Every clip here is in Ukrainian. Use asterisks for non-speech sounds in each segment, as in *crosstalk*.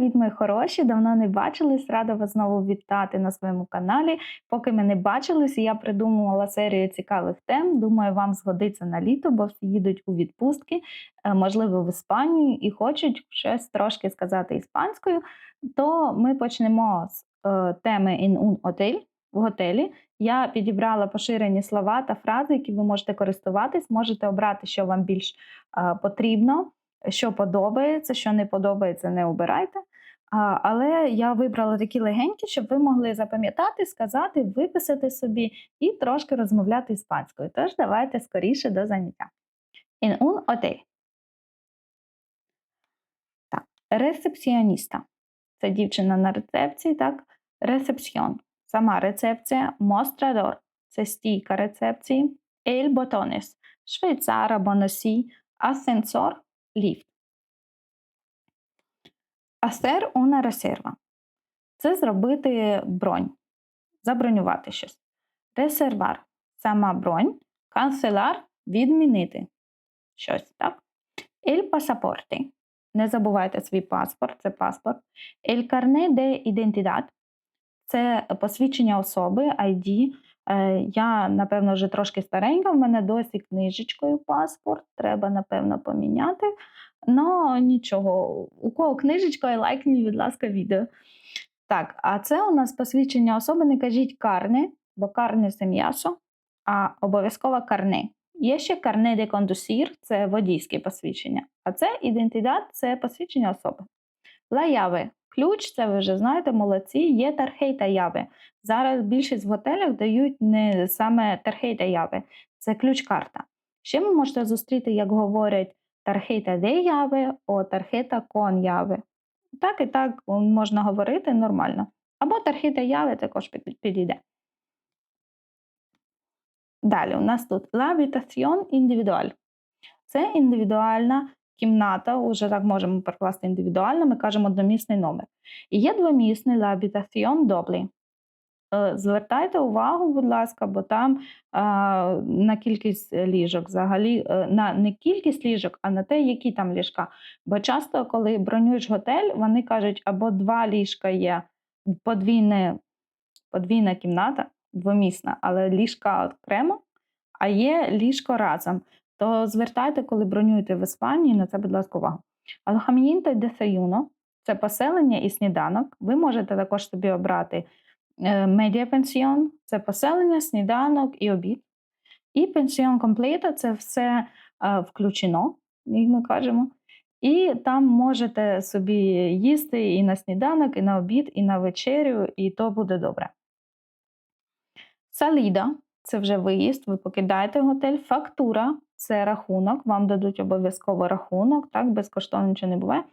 привіт, мої хороші! Давно не бачились. Рада вас знову вітати на своєму каналі. Поки ми не бачились, я придумувала серію цікавих тем. Думаю, вам згодиться на літо, бо всі їдуть у відпустки, е, можливо, в Іспанію і хочуть щось трошки сказати іспанською. То ми почнемо з е, теми in un hotel в готелі. Я підібрала поширені слова та фрази, які ви можете користуватись. Можете обрати, що вам більш е, потрібно що подобається, що не подобається, не обирайте. Але я вибрала такі легенькі, щоб ви могли запам'ятати, сказати, виписати собі і трошки розмовляти іспанською. Тож давайте скоріше до заняття. In un hotel. Так. Ресепціоніста. Це дівчина на рецепції, так? Ресепсіон. Сама рецепція, мострадор це стійка рецепції, ель ботонес, швейцар або носій, асценсор ліфт. Асер una reserva. Це зробити бронь, забронювати щось. Резервар сама бронь, канцелар відмінити щось. так? El pasaporte. Не забувайте свій паспорт, це паспорт. El carnet de identidad це посвідчення особи, ID. Е, я, напевно, вже трошки старенька, в мене досі книжечкою паспорт, треба, напевно, поміняти. Ну, нічого, у кого книжечка, і лайкніть, будь ласка, відео. Так, а це у нас посвідчення особи, не кажіть карне, бо карне це м'ясо, а обов'язково карне. Є ще карне де кондусір, це водійське посвідчення. А це ідентидат це посвідчення особи. Лаяви Ключ, це ви вже знаєте, молодці, є тархейта яви. Зараз більшість в готелях дають не саме тархейта яви, це ключ-карта. Ще ви можете зустріти, як говорять тархейта де яви, о тархейта кон яви. Так і так можна говорити нормально. Або тархейта яви також підійде. Далі, у нас тут habitación individual. Це індивідуальна кімната, вже так можемо перекласти індивідуально, ми кажемо одномісний номер. І є двомісний doble. Е, звертайте увагу, будь ласка, бо там на кількість ліжок взагалі, е, на не кількість ліжок, а на те, які там ліжка. Бо часто, коли бронюєш готель, вони кажуть, або два ліжка є подвійне, подвійна кімната, двомісна, але ліжка окремо, а є ліжко разом то звертайте, коли бронюєте в Іспанії, на це, будь ласка, увагу. Алохам'їнто десаюно це поселення і сніданок. Ви можете також собі обрати медіапенсіон це поселення, сніданок і обід. І пенсіон комплета це все е, включено, як ми кажемо. І там можете собі їсти і на сніданок, і на обід, і на вечерю, і то буде добре. Саліда це вже виїзд, ви покидаєте готель, фактура це рахунок, вам дадуть обов'язково рахунок, так, безкоштовно нічого не буває.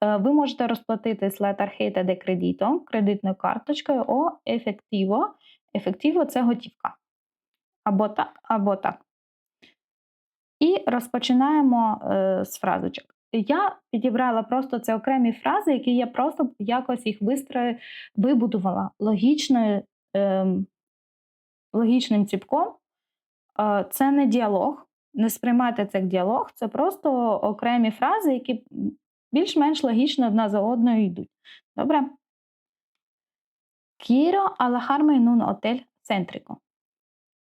Е, ви можете розплатитись tarjeta de credito, кредитною карточкою о ефективо. Ефективо це готівка. Або так, або так. І розпочинаємо е, з фразочок. Я підібрала просто це окремі фрази, які я просто якось їх вистро... вибудувала логічною, е, логічним ціпком. Е, це не діалог, не сприймати це як діалог, це просто окремі фрази, які більш-менш логічно одна за одною йдуть. Добре? Alojarme en un hotel céntrico.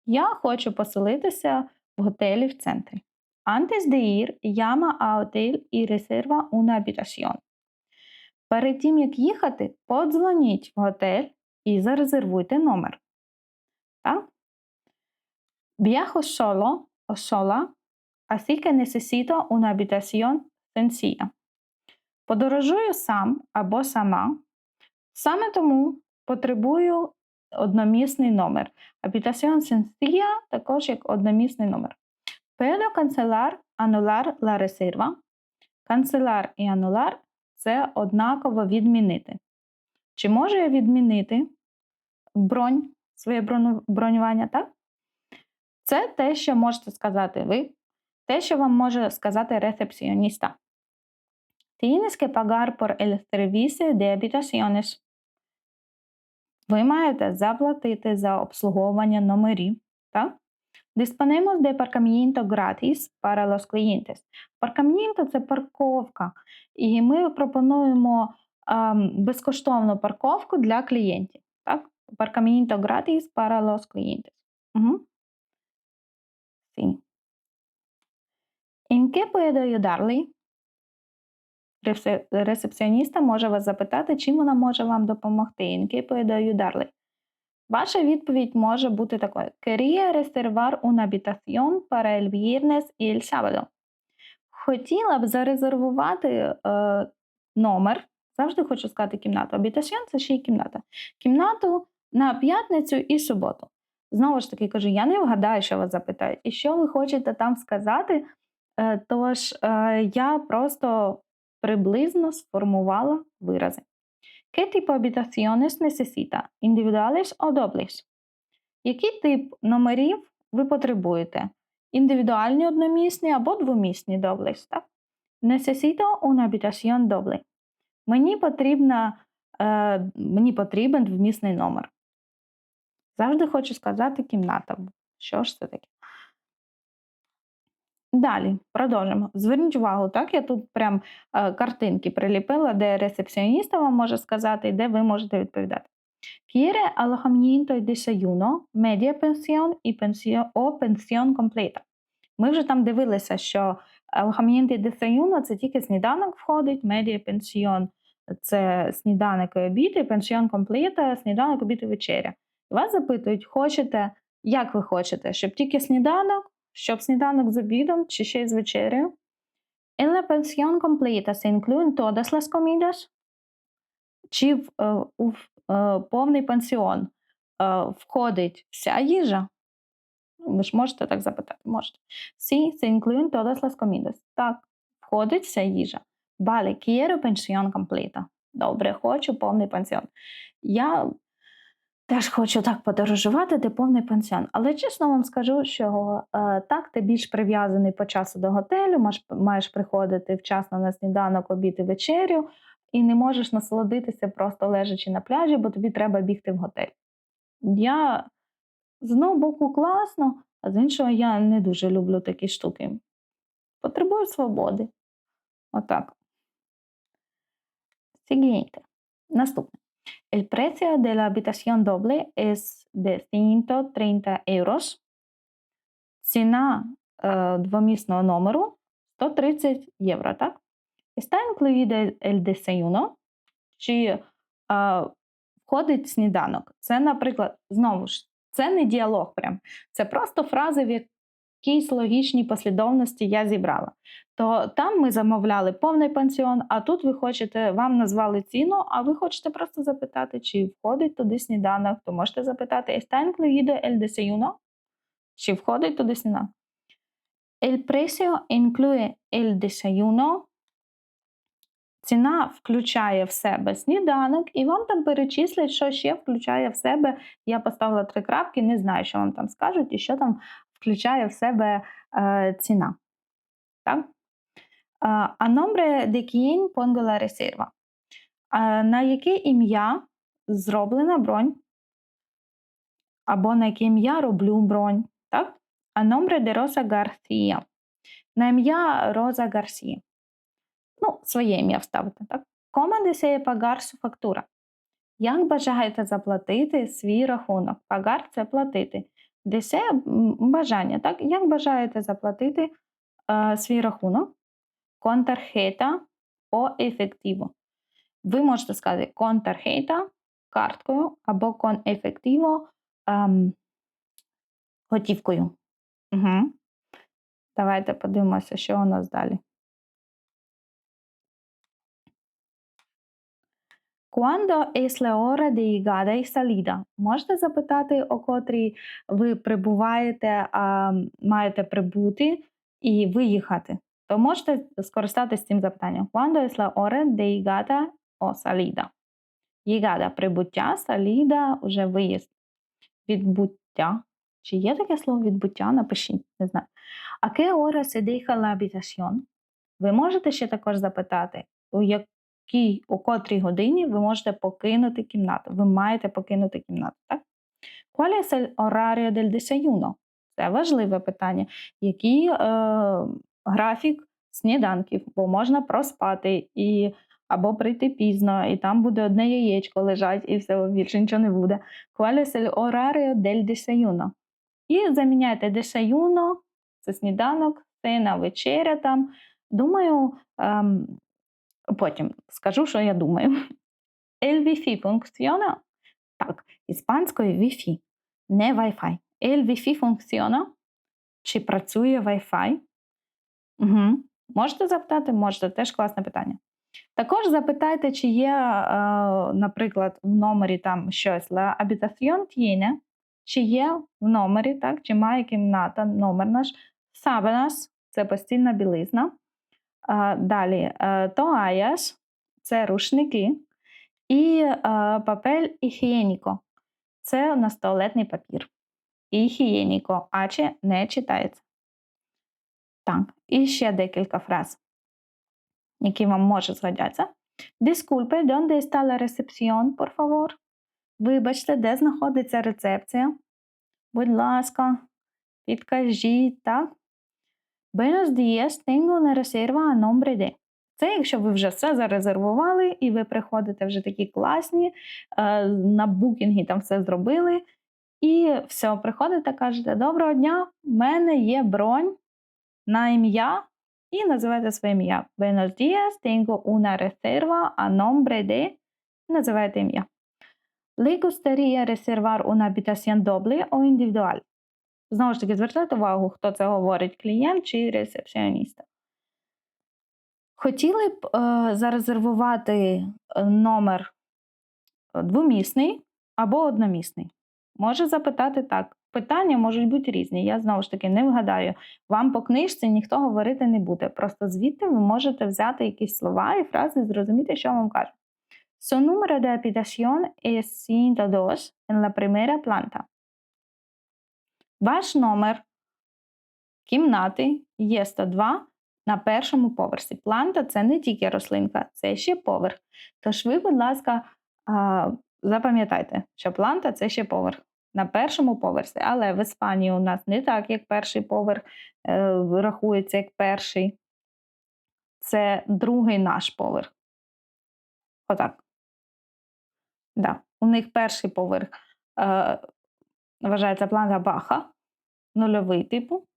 Я хочу поселитися в готелі в центрі. Antes de ir, llama a hotel y reserva. Перед тим, як їхати, подзвоніть в готель і зарезервуйте номер. Так? Viajo solo sola, así que necesito una habitación sencilla. Подорожую сам або сама. Саме тому потребую одномісний номер. Habitación sencilla також як одномісний номер. Puedo cancelar, anular la reserva. Канцелар і анулар це однаково відмінити. Чи можу я відмінити бронь, своє бронювання, так? Це те, що можете сказати ви, те, що вам може сказати ресепціоніста. Tienes que pagar por el servicio. Ви маєте заплатити за обслуговування номерів. так? Disponemos de aparcamiento gratis para los clientes. Паркамінто це парковка. І ми пропонуємо ам, безкоштовну парковку для клієнтів. Так? Aparcamiento gratis para los clientes. Угу. Sí. ¿En qué puedo ayudarle? Ресепціоніста може вас запитати, чим вона може вам допомогти. ¿En qué puedo ayudarle? Ваша відповідь може бути такою: Quería reservar una habitación para el viernes y el sábado. Хотіла б зарезервувати е, номер. Завжди хочу сказати кімнату. Habitación – це ще й кімната. Кімнату на п'ятницю і суботу. Знову ж таки кажу, я не вгадаю, що вас запитають. І що ви хочете там сказати? Е, Тож е, я просто приблизно сформувала вирази. ¿Qué tipo habitaciones necesita? ¿Individuales o dobles? Який тип номерів ви потребуєте? Індивідуальні одномісні або двомісні доблес, так? Necesito una habitación doble. Мені потрібна, е, мені потрібен двомісний номер. Завжди хочу сказати кімната. Що ж це таке? Далі, продовжимо. Зверніть увагу, так, я тут прям е, картинки приліпила, де ресепціоніста вам може сказати, і де ви можете відповідати. Quiere alojamiento y desayuno, media pensión y pensión, o. Ми вже там дивилися, що alojamiento y desayuno – це тільки сніданок входить, media pensión – це сніданок і обід, і pensión completa – сніданок, обід і вечеря. Вас запитують, хочете, як ви хочете, щоб тільки сніданок, щоб сніданок з обідом чи ще й з вечерею. En la pensión completa se incluyen todas las comidas? Чи в, е, у в- е, повний пансіон е, входить вся їжа? Ви ж можете так запитати, можете. Sí, se incluyen todas las comidas. Так, входить вся їжа. Vale, quiero pensión completa. Добре, хочу повний пансіон. Я теж хочу так подорожувати, де повний пансіон. Але чесно вам скажу, що е, так, ти більш прив'язаний по часу до готелю, маєш, маєш приходити вчасно на сніданок, обід і вечерю, і не можеш насолодитися просто лежачи на пляжі, бо тобі треба бігти в готель. Я з одного боку класно, а з іншого я не дуже люблю такі штуки. Потребую свободи. Отак. Siguiente. Наступне. El precio de la habitación doble es de 130 euros. Ціна е, двомісного номеру 130 євро, так? Está incluido el desayuno? Чи е, входить сніданок? Це, наприклад, знову ж, це не діалог прям. Це просто фрази, в якійсь логічній послідовності я зібрала. То там ми замовляли повний пансіон, а тут ви хочете, вам назвали ціну, а ви хочете просто запитати, чи входить туди сніданок, то можете запитати «Está incluido el desayuno?» Чи входить туди сніданок? El precio incluye el desayuno. Ціна включає в себе сніданок, і вам там перечислять, що ще включає в себе. Я поставила три крапки, не знаю, що вам там скажуть, і що там включає в себе е, ціна. Так? А а nombre de quién pongo la reserva? На яке ім'я зроблена бронь? Або на яке ім'я роблю бронь? Так? А nombre de Rosa García. На ім'я Роза Гарсія. Ну, своє ім'я вставити, так? Кома desea pagar su factura. Як бажаєте заплатити свій рахунок? Пагар це платити. М, бажання, так? Як бажаєте заплатити е, свій рахунок? Tarjeta o efectivo. Ви можете сказати tarjeta карткою або efectivo ем, готівкою. Угу. Давайте подивимося, що у нас далі. Cuando es la hora de llegada? Можете запитати, о котрій ви прибуваєте, а маєте прибути і виїхати. То можете скористатися цим запитанням. Cuando es la hora de llegada o salida? Прибуття, salida – уже виїзд. Відбуття. Чи є таке слово відбуття? Напишіть, не знаю. А qué hora se? Ви можете ще також запитати, у якій, у котрій годині ви можете покинути кімнату. Ви маєте покинути кімнату, так? ¿Cuál es el horario del desayuno? Це важливе питання. Який е, графік сніданків? Бо можна проспати і або прийти пізно, і там буде одне яєчко лежать, і все, більше нічого не буде. ¿Cuál es el horario del desayuno? І заміняйте desayuno, це сніданок, сина, вечеря там. Думаю, ем, потім скажу, що я думаю. El wifi funciona? Так, іспанською Wi-Fi, не Wi-Fi. El wifi funciona? Чи працює Wi-Fi? Угу. Можете запитати? Можете, теж класне питання. Також запитайте, чи є, е, наприклад, в номері там щось La habitación tiene, чи є в номері, так, чи має кімната, номер наш. Sábanas – це постільна білизна. Далі е, toallas – це рушники. І е, папель higiénico – це у нас туалетний папір. І higiénico, а чи не читається. Так, і ще декілька фраз, які вам може згодяться. ¿dónde está la recepción, por favor? Вибачте, де знаходиться рецепція? Будь ласка, підкажіть, так? Buenos días, tengo una reserva a nombre. Це якщо ви вже все зарезервували, і ви приходите вже такі класні, е, на букінгі там все зробили. І все, приходите, кажете: Доброго дня, в мене є бронь на ім'я і називаєте своє ім'я. Buenos días, tengo una reserva a nombre de. Називаєте ім'я. Le gustaría reservar una habitación doble o individual? Знову ж таки, звертайте увагу, хто це говорить, клієнт чи ресепціоніста. Хотіли б е, зарезервувати е, номер двомісний або одномісний. Може запитати так. Питання можуть бути різні. Я знову ж таки не вгадаю. Вам по книжці ніхто говорити не буде. Просто звідти ви можете взяти якісь слова і фрази зрозуміти, що вам кажуть. Su número de habitación es 102 en la primera planta. Ваш номер кімнати є 102 на першому поверсі. Планта це не тільки рослинка, це ще поверх. Тож ви, будь ласка, запам'ятайте, що планта це ще поверх на першому поверсі, але в Іспанії у нас не так, як перший поверх е, рахується як перший. Це другий наш поверх. Отак. Да. У них перший поверх е, вважається планта баха, нульовий типу.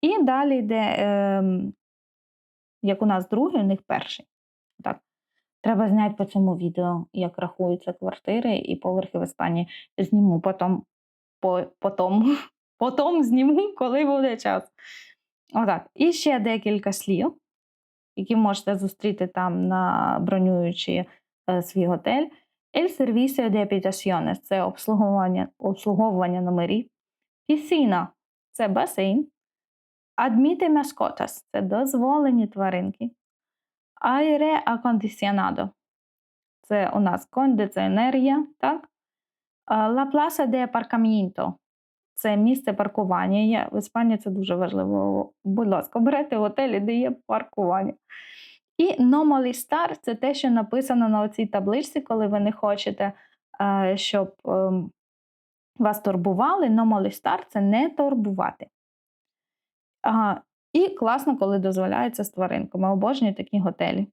І далі йде, е, як у нас другий, у них перший. Так. Треба зняти по цьому відео, як рахуються квартири і поверхи в Іспанії. Зніму потім, по, потім, *laughs* потім зніму, коли буде час. Отак. І ще декілька слів, які можете зустріти там на бронюючи е, свій готель. El servicio de habitaciones – це обслуговування, обслуговування номерів. Piscina – це басейн. Admite mascotas – це дозволені тваринки. Aire acondicionado – це у нас кондиціонерія, так? La plaza de aparcamiento – це місце паркування. Є, в Іспанії це дуже важливо. Будь ласка, берете готелі, де є паркування. І molestar – це те, що написано на цій табличці, коли ви не хочете, щоб ем, вас турбували. No molestar – це не турбувати. Ага. І класно, коли дозволяється з тваринками. Обожнюю такі готелі.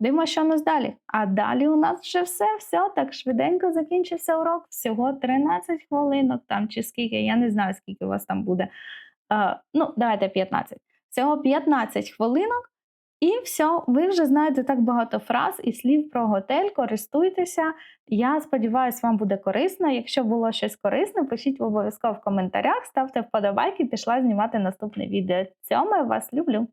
Дивимося, що у нас далі. А далі у нас вже все, все так швиденько закінчився урок. Всього 13 хвилинок там чи скільки, я не знаю, скільки у вас там буде. Е, ну, давайте 15. Всього 15 хвилинок. І все, ви вже знаєте так багато фраз і слів про готель. Користуйтеся. Я сподіваюся, вам буде корисно. Якщо було щось корисне, пишіть обов'язково в коментарях, ставте вподобайки, пішла знімати наступне відео. Цьому я вас люблю!